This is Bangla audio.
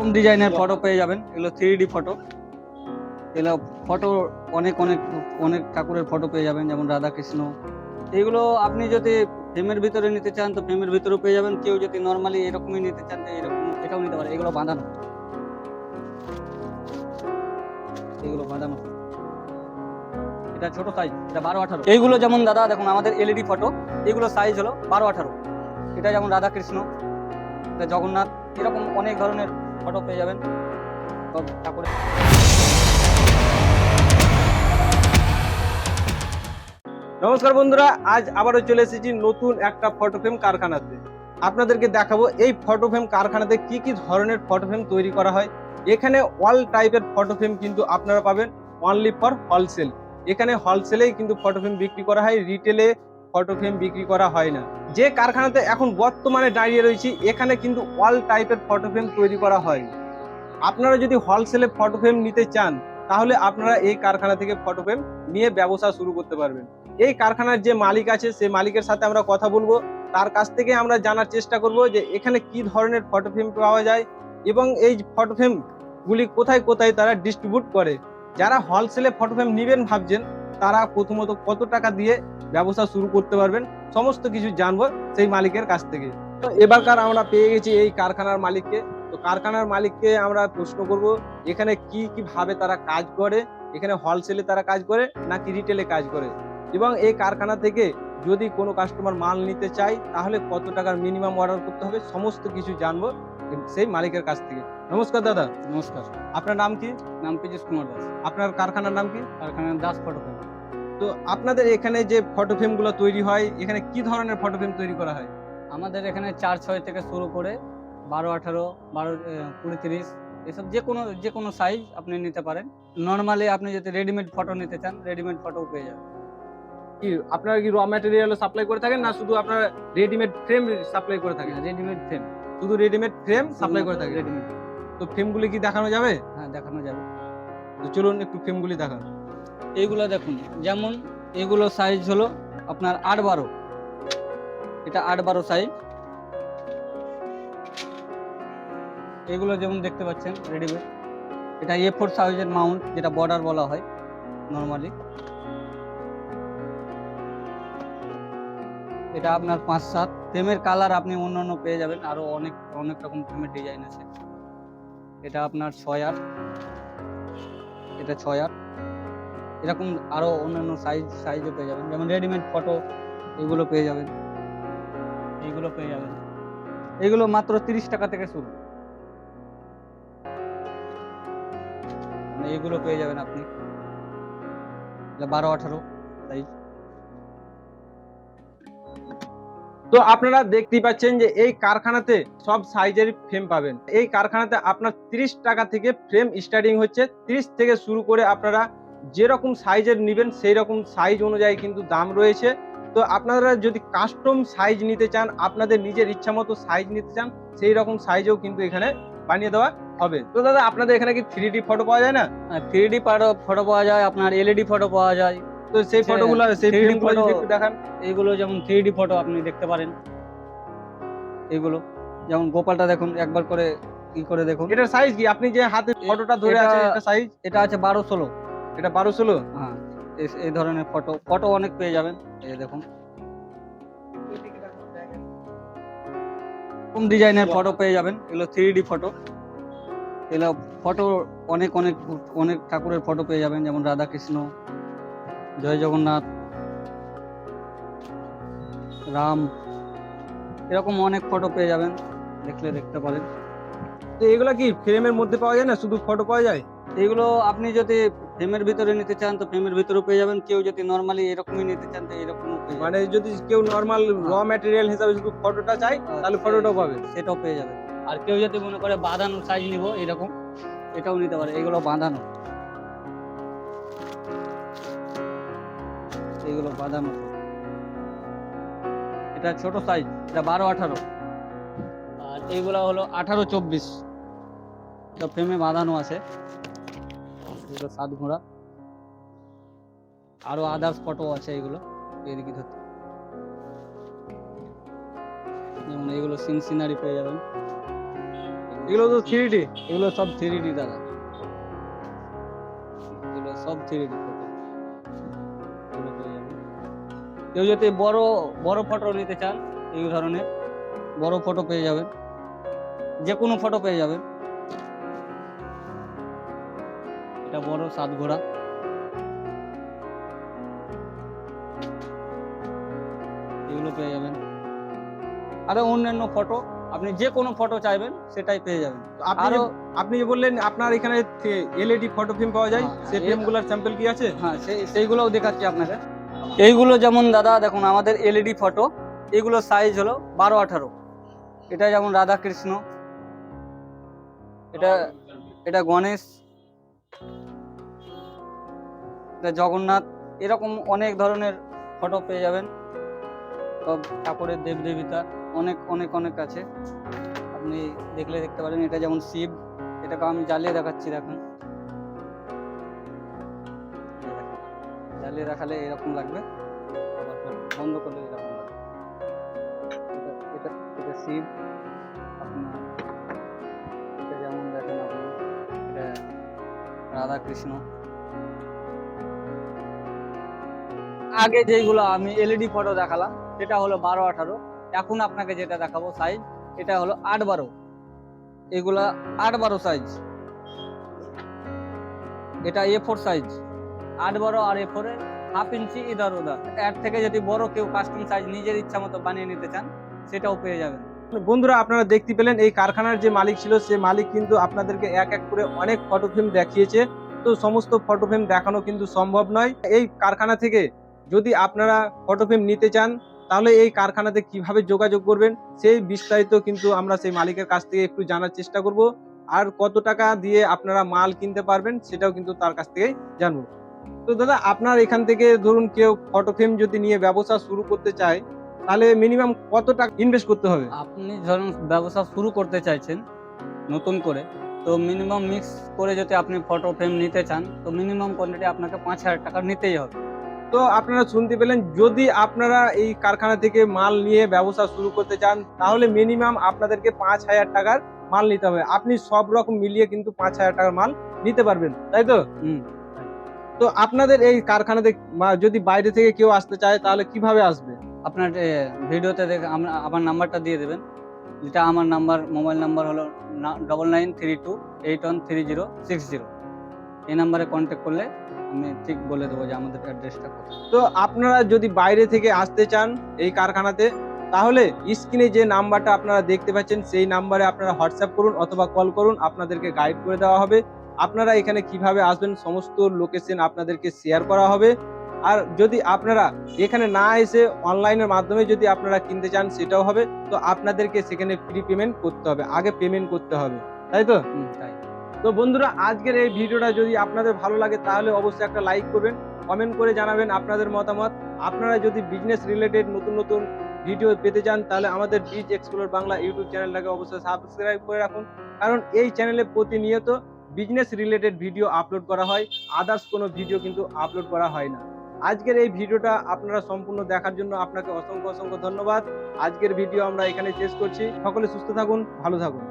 কোন ডিজাইনের ফটো পেয়ে যাবেন? এগুলো থ্রি ডি ফটো এগুলো ফটো অনেক অনেক অনেক ঠাকুরের ফটো পেয়ে যাবেন, যেমন রাধা কৃষ্ণ এগুলো আপনি যদি ফ্রেমের ভিতরে নিতে চান, তো ফ্রেমের ভিতরেও পেয়ে যাবেন। কেউ যদি নর্মালি এরকমই নিতে চান, তো এরকম এটাও নিতে পারে। এগুলো বাঁধানো। এগুলো বাঁধানো। এটা ছোট সাইজ এটা বারো আঠারো। এইগুলো যেমন দাদা, দেখুন আমাদের এলইডি ফটো এগুলো সাইজ হলো বারো আঠারো। এটা যেমন রাধা কৃষ্ণ এটা জগন্নাথ, এরকম অনেক ধরনের ফটো পেয়ে যাবেন। নমস্কার বন্ধুরা, আজ আবারও চলে এসেছি নতুন একটা ফটো ফ্রেম কারখানাতে। আপনাদেরকে দেখাবো এই ফটো ফ্রেম কারখানাতে কি কি ধরনের ফটো ফ্রেম তৈরি করা হয়। এখানে অল টাইপের ফটো ফ্রেম কিন্তু আপনারা পাবেন অনলি ফর হোলসেল এখানে হোলসেলেই কিন্তু ফটো ফ্রেম বিক্রি করা হয় রিটেলে ফটো ফ্রেম বিক্রি করা হয় না। যে কারখানাতে এখন বর্তমানে দাঁড়িয়ে রয়েছি, এখানে কিন্তু অল টাইপের ফটো ফ্রেম তৈরি করা হয় আপনারা যদি হোলসেলে ফটো ফ্রেম নিতে চান, তাহলে আপনারা এই কারখানা থেকে ফটো ফ্রেম নিয়ে ব্যবসা শুরু করতে পারবেন। এই কারখানার যে মালিক আছে সেই মালিকের সাথে আমরা কথা বলব। তার কাছ থেকে আমরা জানার চেষ্টা করব যে এখানে কি ধরনের ফটো ফ্রেম পাওয়া যায় এবং এই ফটো ফ্রেম গুলি কোথায় কোথায় তারা ডিস্ট্রিবিউট করে। যারা হোলসেলে ফটো ফ্রেম নেবেন ভাবছেন, তারা প্রথমত কত টাকা দিয়ে ব্যবসা শুরু করতে পারবেন সমস্ত কিছু জানব সেই মালিকের কাছ থেকে। তো এবারকার আমরা পেয়ে গেছি এই কারখানার মালিককে। তো কারখানার মালিককে আমরা প্রশ্ন করব এখানে কি কি ভাবে তারা কাজ করে? এখানে হোলসেলে তারা কাজ করে নাকি রিটেলে কাজ করে? এবং এই কারখানা থেকে যদি কোনো কাস্টমার মাল নিতে চাই তাহলে কত টাকার মিনিমাম অর্ডার করতে হবে? সমস্ত কিছু জানব সেই মালিকের কাছ থেকে। নমস্কার দাদা। নমস্কার। আপনার নাম কি? নাম পীযুষ কুমার দাস। আপনার কারখানার নাম কি? কারখানার দাস ফটো ফ্রেম তো আপনাদের এখানে যে ফটো ফ্রেমগুলো তৈরি হয় এখানে কি ধরনের ফটো ফ্রেম তৈরি করা হয়? আমাদের এখানে চার ছয় থেকে শুরু করে বারো আঠারো বারো কুড়ি তিরিশ এসব যে কোনো যে কোনো সাইজ আপনি নিতে পারেন। নর্মালি আপনি যদি রেডিমেড ফটো নিতে চান রেডিমেড ফটো পেয়ে যাবেন। কি আপনারা কি র ম্যাটেরিয়াল সাপ্লাই করে থাকেন না শুধু আপনারা রেডিমেড ফ্রেম সাপ্লাই করে থাকেন? রেডিমেড ফ্রেম শুধু রেডিমেড ফ্রেম সাপ্লাই করে থাকেন? রেডিমেড তো ফ্রেমগুলি কি দেখানো যাবে? হ্যাঁ দেখানো যাবে। তো চলুন একটু ফ্রেমগুলি দেখান। এইগুলো দেখুন, যেমন এগুলো সাইজ হলো আপনার আট বারো। এটা আট বারো সাইজ এগুলো যেমন দেখতে পাচ্ছেন রেডিমেড এটা এ ফোর সাইজের মাউন্ট যেটা বর্ডার বলা হয় নর্মালি এটা আপনার পাঁচ সাত। ফ্রেমের কালার আপনি অন্য অন্য পেয়ে যাবেন। আরও অনেক অনেক রকম ফ্রেমের ডিজাইন আছে। এটা আপনার ছয় আট। এটা ছয় আট। এরকম আরও অন্যান্য সাইজ সাইজও পেয়ে যাবেন। যেমন রেডিমেড ফটো এগুলো পেয়ে যাবেন। এইগুলো পেয়ে যাবেন। এগুলো মাত্র তিরিশ টাকা থেকে শুরু। মানে এগুলো পেয়ে যাবেন আপনি। বারো, আঠারো সাইজ তো আপনারা দেখতেই পাচ্ছেন যে এই কারখানাতে সব সাইজের ফ্রেম পাবেন। এই কারখানাতে আপনার 30 টাকা থেকে ফ্রেম স্টার্টিং হচ্ছে। 30 থেকে শুরু করে আপনারা যেরকম সাইজের নেবেন সেই রকম সাইজ অনুযায়ী কিন্তু দাম রয়েছে। তো আপনারা যদি কাস্টম সাইজ নিতে চান আপনাদের নিজের ইচ্ছা মতো সাইজ নিতে চান সেই রকম সাইজও কিন্তু এখানে বানিয়ে দেওয়া হবে। তো দাদা আপনাদের এখানে কি থ্রি ডি ফটো পাওয়া যায় না? থ্রি ডি ফটো পাওয়া যায় আপনার এলইডি ফটো পাওয়া যায়। তো সেই ফটোগুলো সেই 3D ফ্রেমগুলো যদি একটু দেখান। এইগুলো যেমন থ্রি ডি ফটো আপনি দেখতে পারেন। এইগুলো যেমন গোপালটা দেখুন একবার করে ই করে দেখুন। এটার সাইজ কি? আপনি যে হাতে ফটোটা ধরে আছে এটা সাইজ এটা আছে বারো ষোলো। এটা বারো ষোলো? হ্যাঁ এই- ধরনের ফটো ফটো অনেক পেয়ে যাবেন। এই দেখুন। কোন ডিজাইনের ফটো পেয়ে যাবেন? এগুলো থ্রি ডি ফটো এগুলো ফটো অনেক অনেক অনেক ঠাকুরের ফটো পেয়ে যাবেন যেমন রাধা কৃষ্ণ জয় জগন্নাথ রাম এরকম অনেক ফটো পেয়ে যাবেন দেখলে দেখতে পারেন তো এগুলো কি ফ্রেমের মধ্যে পাওয়া যায় না? শুধু ফটো পাওয়া যায়? এগুলো আপনি যদি ফ্রেমের ভিতরে নিতে চান তো ফ্রেমের ভিতরেও পেয়ে যাবেন। কেউ যদি নর্মালি এরকমই নিতে চান তো এরকমও পেয়ে যাবেন। মানে যদি কেউ নর্মাল র ম্যাটেরিয়াল হিসাবে শুধু ফটোটা চাই তাহলে ফটোটাও পাবে। সেটাও পেয়ে যাবে আর কেউ যদি মনে করে বাঁধানো সাইজ নিব এরকম এটাও নিতে পারে। এগুলো বাঁধানো। এগুলো বাঁধানো। এটা ছোট সাইজ এটা বারো আঠারো। আর এইগুলো হলো আঠারো চব্বিশ। এটা ফ্রেমে বাঁধানো আছে। এগুলো সাত ঘোড়া। আরও আদার্স ফটো আছে এগুলো এদিকে ধরতে। যেমন এগুলো সিন সিনারি পেয়ে যাবেন। এগুলো তো থ্রি ডি এগুলো সব থ্রি ডি দাদা। এগুলো সব থ্রি ডি ফটো এগুলো পেয়ে যাবেন। কেউ যদি বড় বড় ফটো নিতে চান এই ধরনের বড় ফটো পেয়ে যাবেন। যে কোনো ফটো পেয়ে যাবেন। এটা বড় সাত ঘোড়া। এগুলো পেয়ে যাবেন। আরও অন্যান্য ফটো আপনি যে কোনো ফটো চাইবেন সেটাই পেয়ে যাবেন। আরও আপনি যে বললেন আপনার এখানে এলইডি ফটো ফ্রেম পাওয়া যায় হ্যাঁ, সেই এ- ফ্রেমগুলার স্যাম্পল কি আছে? হ্যাঁ সেই সেইগুলোও দেখাচ্ছি আপনাকে। এইগুলো যেমন দাদা দেখুন আমাদের এলইডি ফটো এগুলো সাইজ হলো বারো আঠারো। এটা যেমন রাধা কৃষ্ণ এটা এটা গণেশ জগন্নাথ এরকম অনেক ধরনের ফটো পেয়ে যাবেন। সব ঠাকুরের দেব দেবিতা অনেক অনেক অনেক আছে। আপনি দেখলে দেখতে পারেন, এটা যেমন শিব এটাকে আমি জ্বালিয়ে দেখাচ্ছি, দেখুন। জ্বালিয়ে দেখালে এরকম লাগবে। বন্ধ করলে এরকম লাগবে। এটা এটা শিব। আপনার এটা যেমন দেখেন আপনি, এটা রাধা কৃষ্ণ আগে যেগুলো আমি এলইডি ফটো দেখালাম, সেটা হলো বারো আঠারো। এখন আপনাকে যেটা দেখাবো সাইজ এটা হলো আট বারো। এগুলা আট বারো সাইজ এটা এ ফোর সাইজ আট বারো আর এ ফোরে হাফ ইঞ্চি ইদার উদার এর থেকে যদি বড় কেউ কাস্টম সাইজ নিজের ইচ্ছা মতো বানিয়ে নিতে চান, সেটাও পেয়ে যাবেন। বন্ধুরা, আপনারা দেখতে পেলেন, এই কারখানার যে মালিক ছিল, সে মালিক কিন্তু আপনাদেরকে এক এক করে অনেক ফটো ফ্রেম দেখিয়েছে। তো সমস্ত ফটো ফ্রেম দেখানো কিন্তু সম্ভব নয়। এই কারখানা থেকে যদি আপনারা ফটো ফ্রেম নিতে চান, তাহলে এই কারখানাতে কীভাবে যোগাযোগ করবেন, সেই বিস্তারিত কিন্তু আমরা সেই মালিকের কাছ থেকে একটু জানার চেষ্টা করব। আর কত টাকা দিয়ে আপনারা মাল কিনতে পারবেন, সেটাও কিন্তু তার কাছ থেকে জানব। তো দাদা, আপনার এখান থেকে ধরুন কেউ ফটো ফ্রেম যদি নিয়ে ব্যবসা শুরু করতে চায়, তাহলে মিনিমাম কত টাকা ইনভেস্ট করতে হবে? আপনি ধরুন ব্যবসা শুরু করতে চাইছেন, নতুন করে, তো মিনিমাম মিক্স করে যদি আপনি ফটো ফ্রেম নিতে চান, তো মিনিমাম কোয়ান্টিটি আপনাকে পাঁচ হাজার টাকা নিতেই হবে। তো আপনারা শুনতে পেলেন যদি আপনারা এই কারখানা থেকে মাল নিয়ে ব্যবসা শুরু করতে চান তাহলে মিনিমাম আপনাদেরকে পাঁচ হাজার টাকার মাল নিতে হবে। আপনি সব রকম মিলিয়ে কিন্তু পাঁচ হাজার টাকার মাল নিতে পারবেন তাই তো? হুম। তো আপনাদের এই কারখানাতে যদি বাইরে থেকে কেউ আসতে চায় তাহলে কীভাবে আসবে? আপনার ভিডিওতে দেখে আমরা আমার নাম্বারটা দিয়ে দেবেন। যেটা আমার নাম্বার মোবাইল নাম্বার হলো double nine three two eight one three zero six zero এই নাম্বারে কন্ট্যাক্ট করলে আমি ঠিক বলে দেবো যে আমাদের অ্যাড্রেসটা কোথায়। তো আপনারা যদি বাইরে থেকে আসতে চান এই কারখানাতে তাহলে স্ক্রিনে যে নাম্বারটা আপনারা দেখতে পাচ্ছেন সেই নাম্বারে আপনারা হোয়াটসঅ্যাপ করুন অথবা কল করুন আপনাদেরকে গাইড করে দেওয়া হবে। আপনারা এখানে কীভাবে আসবেন সমস্ত লোকেশন আপনাদেরকে শেয়ার করা হবে। আর যদি আপনারা এখানে না এসে অনলাইনের মাধ্যমে যদি আপনারা কিনতে চান সেটাও হবে। তো আপনাদেরকে সেখানে প্রি পেমেন্ট করতে হবে আগে পেমেন্ট করতে হবে। তাই তো? তাই। তো বন্ধুরা, আজকের এই ভিডিওটা যদি আপনাদের ভালো লাগে, তাহলে অবশ্যই একটা লাইক করবেন কমেন্ট করে জানাবেন আপনাদের মতামত। আপনারা যদি বিজনেস রিলেটেড নতুন নতুন ভিডিও পেতে চান, তাহলে আমাদের বিজ এক্সপ্লোর বাংলা ইউটিউব চ্যানেলটাকে অবশ্যই সাবস্ক্রাইব করে রাখুন। কারণ এই চ্যানেলে প্রতিনিয়ত বিজনেস রিলেটেড ভিডিও আপলোড করা হয় আদার্স কোনো ভিডিও কিন্তু আপলোড করা হয় না। আজকের এই ভিডিওটা আপনারা সম্পূর্ণ দেখার জন্য আপনাকে অসংখ্য অসংখ্য ধন্যবাদ। আজকের ভিডিও আমরা এখানে শেষ করছি। সকলে সুস্থ থাকুন, ভালো থাকুন।